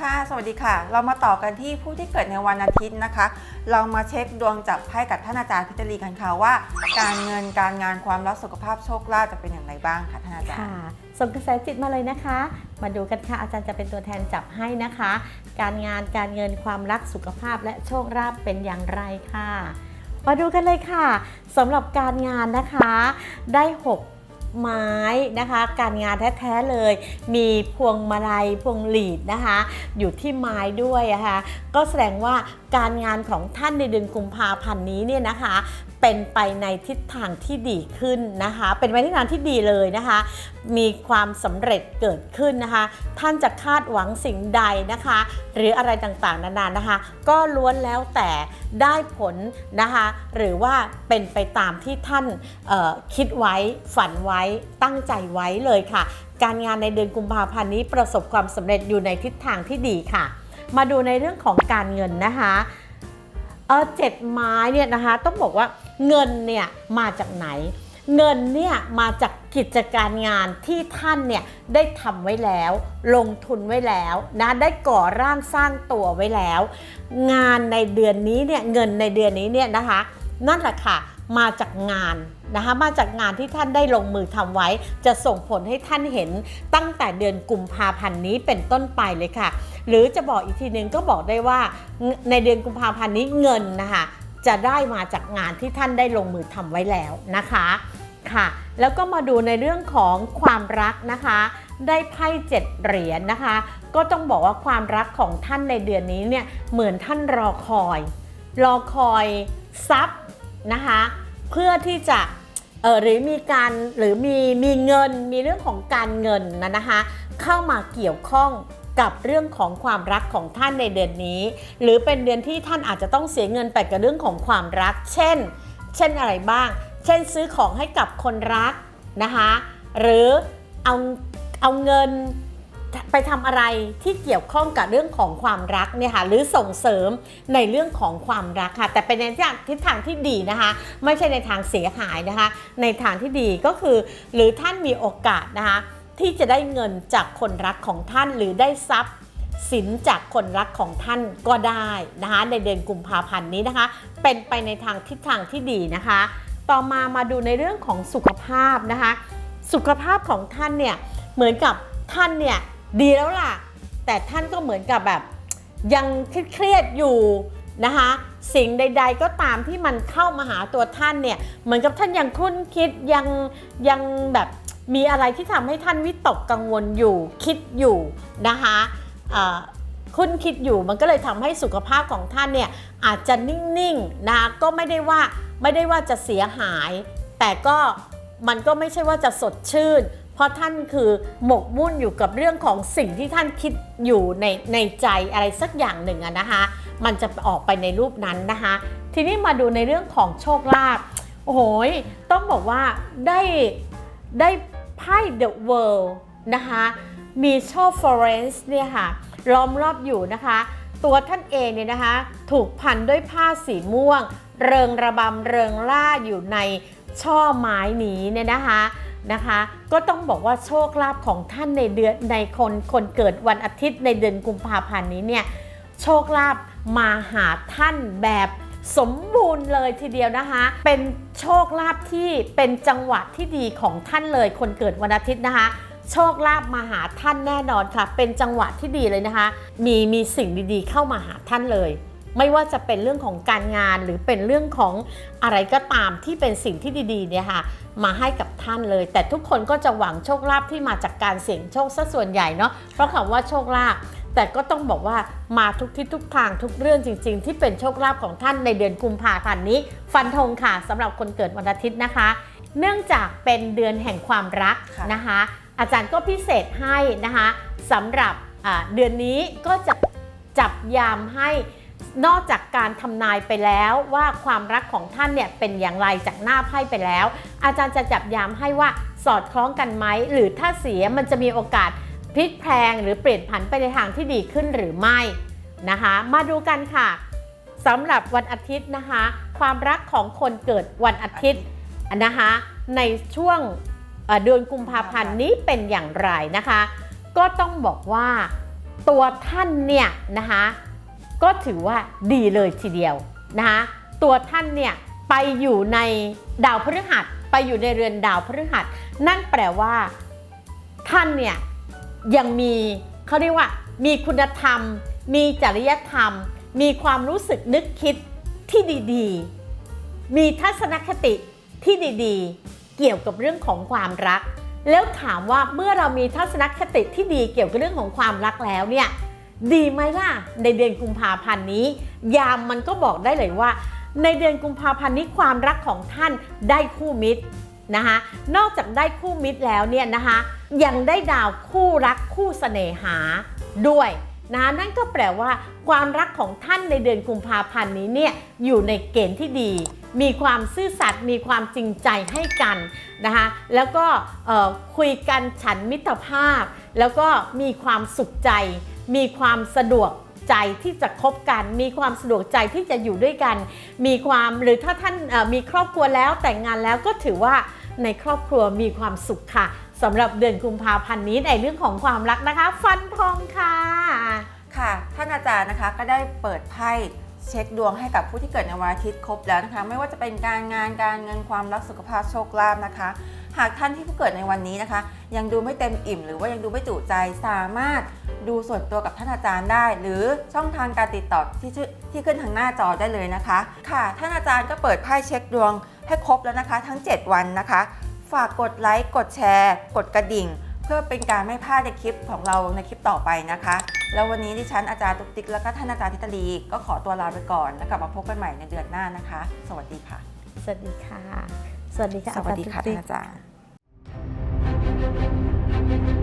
ค่ะ สวัสดีค่ะ เรามาต่อกันที่ผู้ที่เกิดในวันอาทิตย์นะคะ เรามาเช็คดวงจับไพ่กับท่านอาจารย์พิจารีกันค่ะว่า การเงินการงานความรักสุขภาพโชคลาภจะเป็นอย่างไรบ้างค่ะท่านอาจารย์ค่ะส่งกระแสจิตมาเลยนะคะ มาดูกันค่ะอาจารย์จะเป็นตัวแทนจับให้นะคะ การงานการเงินความรักสุขภาพและโชคลาภเป็นอย่างไรค่ะ มาดูกันเลยค่ะสำหรับการงานนะคะได้ 6 ไม้นะคะ การงานแท้ๆเลย มีพวงมาลัยพวงหลีดนะคะ อยู่ที่ไม้ด้วยนะคะก็แสดงว่าการงานของท่านในเดือนกุมภาพันธ์นี้เนี่ยนะคะ เป็นไปในทิศทางที่ดีขึ้นนะคะ เป็นไปในทิศทางที่ดีเลยนะคะ มีความสำเร็จเกิดขึ้นนะคะ ท่านจะคาดหวังสิ่งใดนะคะ หรืออะไรต่างๆนานานะคะ ก็ล้วนแล้วแต่ได้ผลนะคะ หรือว่าเป็นไปตามที่ท่านคิดไว้ฝันไว้ตั้งใจไว้เลยค่ะ การงานในเดือนกุมภาพันธ์นี้ประสบความสำเร็จอยู่ในทิศทางที่ดีค่ะ มาดูในเรื่องของการเงินนะคะเออเจ็ดไม้เนี่ยนะคะต้องบอกว่าเงินเนี่ยมาจากไหน เงินเนี่ยมาจากกิจการงานที่ท่านเนี่ยได้ทำไว้แล้ว ลงทุนไว้แล้วนะได้ก่อร่างสร้างตัวไว้แล้ว งานในเดือนนี้เนี่ยเงินในเดือนนี้เนี่ยนะคะ นั่นแหละค่ะมาจากงานนะคะมาจากงานที่ท่านได้ลงมือทำไว้ จะส่งผลให้ท่านเห็นตั้งแต่เดือนกุมภาพันธ์นี้เป็นต้นไปเลยค่ะ หรือจะบอกอีกทีนึงก็บอกได้ว่าในเดือนกุมภาพันธ์นี้เงินนะคะจะได้มาจากงานที่ท่านได้ลงมือทำไว้แล้วนะคะค่ะ แล้วก็มาดูในเรื่องของความรักนะคะ ได้ไพ่เจ็ดเหรียญนะคะ ก็ต้องบอกว่าความรักของท่านในเดือนนี้เนี่ยเหมือนท่านรอคอย รอคอยทรัพย์นะคะ เพื่อที่จะเออหรือมีการหรือมีมีเงินมีเรื่องของการเงินนะนะคะ เข้ามาเกี่ยวข้อง กับเรื่องของความรักของท่านในเดือนนี้ หรือเป็นเดือนที่ท่านอาจจะต้องเสียเงินไปกับเรื่องของความรัก เช่น เช่นอะไรบ้าง เช่นซื้อของให้กับคนรักนะคะหรือเอาเอาเงินไปทำอะไรที่เกี่ยวข้องกับเรื่องของความรักเนี่ยค่ะหรือส่งเสริมในเรื่องของความรักค่ะ แต่เป็นในทิศทางที่ดีนะคะ ไม่ใช่ในทางเสียหายนะคะ ในทางที่ดีก็คือ หรือท่านมีโอกาสนะคะ ที่จะได้เงินจากคนรักของท่านหรือได้ทรัพย์สินจากคนรักของท่านก็ได้นะคะในเดือนกุมภาพันธ์นี้นะคะ เป็นไปในทางทิศทางที่ดีนะคะ ต่อมามาดูในเรื่องของสุขภาพนะคะ สุขภาพของท่านเนี่ยเหมือนกับท่านเนี่ยดีแล้วล่ะ แต่ท่านก็เหมือนกับแบบยังเครียดอยู่นะคะสิ่งใด ๆ ก็ตามที่มันเข้ามาหาตัวท่านเนี่ยเหมือนกับท่านยังคุ้นคิดยังยังแบบ มีอะไรที่ทำให้ท่านวิตกกังวลอยู่คิดอยู่นะคะคุ้นคิดอยู่มันก็เลยทำให้สุขภาพของท่านเนี่ยอาจจะนิ่งๆนะคะก็ไม่ได้ว่าไม่ได้ว่าจะเสียหาย แต่ก็มันก็ไม่ใช่ว่าจะสดชื่น เพราะท่านคือหมกมุ่นอยู่กับเรื่องของสิ่งที่ท่านคิดอยู่ในในใจอะไรสักอย่างหนึ่งอะนะคะ มันจะออกไปในรูปนั้นนะคะ ทีนี้มาดูในเรื่องของโชคลาภโอ้โหยต้องบอกว่าได้ได้ ไพ่ The World นะคะมีโชคฟลอเรนซ์เนี่ยค่ะล้อมรอบอยู่นะคะ ตัวท่านเองเนี่ยนะคะ ถูกพันด้วยผ้าสีม่วง เริงระบำเริงล่าอยู่ในช่อไม้นี้เนี่ยนะคะนะคะ ก็ต้องบอกว่าโชคลาภของท่านในเดือนในคนคนเกิดวันอาทิตย์ในเดือนกุมภาพันธ์นี้เนี่ยโชคลาภมาหาท่านแบบสมบูรณ์เลยทีเดียวนะคะ เป็น โชคลาภที่เป็นจังหวะที่ดีของท่านเลย คนเกิดวันอาทิตย์นะคะ โชคลาภมาหาท่านแน่นอนค่ะ เป็นจังหวะที่ดีเลยนะคะ มีมีสิ่งดีๆ เข้ามาหาท่านเลย ไม่ว่าจะเป็นเรื่องของการงานหรือเป็นเรื่องของอะไรก็ตามที่เป็นสิ่งที่ดีๆเนี่ยค่ะมาให้กับท่านเลย แต่ทุกคนก็จะหวังโชคลาภที่มาจากการเสี่ยงโชคซะส่วนใหญ่เนาะเพราะคำว่าโชคลาภ แต่ก็ต้องบอกว่ามาทุกทิศทุกทางทุกเรื่องจริง ๆ ที่เป็นโชคลาภของท่านในเดือนกุมภาพันธ์นี้ ฟันธงค่ะสำหรับคนเกิดวันอาทิตย์นะคะ เนื่องจากเป็นเดือนแห่งความรักค่ะนะคะ อาจารย์ก็พิเศษให้นะคะสำหรับอ่าเดือนนี้ก็จะจับยามให้นอกจากการทำนายไปแล้วว่าความรักของท่านเนี่ยเป็นอย่างไรจากหน้าไพ่ไปแล้ว อาจารย์จะจับยามให้ว่าสอดคล้องกันไหมหรือถ้าเสียมันจะมีโอกาสพ ลิกแพลงหรือเปลี่ยนผันไปในทางที่ดีขึ้นหรือไม่นะคะ มาดูกันค่ะสำหรับวันอาทิตย์นะคะ ความรักของคนเกิดวันอาทิตย์นะคะในช่วงเอ่อเดือนกุมภาพันธ์นี้เป็นอย่างไรนะคะ ก็ต้องบอกว่าตัวท่านเนี่ยนะคะก็ถือว่าดีเลยทีเดียวนะคะตัวท่านเนี่ยไปอยู่ในดาวพฤหัส ไปอยู่ในเรือนดาวพฤหัส นั่นแปลว่า ท่านเนี่ย ยังมีเขาเรียกว่า มีคุณธรรม มีจริยธรรม มีความรู้สึกนึกคิดที่ดีๆ มีทัศนคติที่ดีๆ เกี่ยวกับเรื่องของความรัก แล้วถามว่าเมื่อเรามีทัศนคติที่ดีเกี่ยวกับเรื่องของความรักแล้วเนี่ยดีไหมล่ะ ในเดือนกุมภาพันธ์นี้ ยามมันก็บอกได้เลยว่า ในเดือนกุมภาพันธ์นี้ความรักของท่านได้คู่มิตรนะคะนอกจากได้คู่มิตรแล้วเนี่ยนะคะ ยังได้ดาวคู่รักคู่เสน่หาด้วยนะนั่นก็แปลว่า ความรักของท่านในเดือนกุมภาพันธ์นี้เนี่ยอยู่ในเกณฑ์ที่ดี มีความซื่อสัตย์มีความจริงใจให้กันนะคะแล้วก็คุยกันฉันมิตรภาพ แล้วก็มีความสุขใจ มีความสะดวกใจที่จะคบกัน มีความสะดวกใจที่จะอยู่ด้วยกัน มีความหรือถ้าท่านมีครอบครัวแล้วแต่งงานแล้วก็ถือว่าในครอบครัวมีความสุขค่ะ สำหรับเดือนกุมภาพันธ์นี้ในเรื่องของความรักนะคะ ฟันทองค่ะ ค่ะ ท่านอาจารย์นะคะก็ได้เปิดไพ่เช็คดวงให้กับผู้ที่เกิดในวันอาทิตย์ครบแล้วนะคะ ไม่ว่าจะเป็นการงานการเงินความรักสุขภาพโชคลาภนะคะ หากท่านที่ผู้เกิดในวันนี้นะคะ ยังดูไม่เต็มอิ่ม หรือว่ายังดูไม่จุใจสามารถดูส่วนตัวกับท่านอาจารย์ได้ หรือช่องทางการติดต่อที่ชื่อที่ขึ้นทางหน้าจอได้เลยนะคะ ค่ะ ท่านอาจารย์ก็เปิดไพ่เช็คดวงให้ครบแล้วนะคะ ทั้ง 7 วันนะคะ ฝากกดไลค์ กดแชร์ กดกระดิ่ง เพื่อเป็นการไม่พลาดในคลิปของเราในคลิปต่อไปนะคะ แล้ววันนี้ดิฉันอาจารย์ตุ๊กติ๊กแล้วก็ท่านอาจารย์ทิตลีก็ขอตัวลาไปก่อนแล้วกลับมาพบกันใหม่ในเดือนหน้านะคะ สวัสดีค่ะ สวัสดีค่ะ สวัสดีค่ะสวัสดีค่ะอาจารย์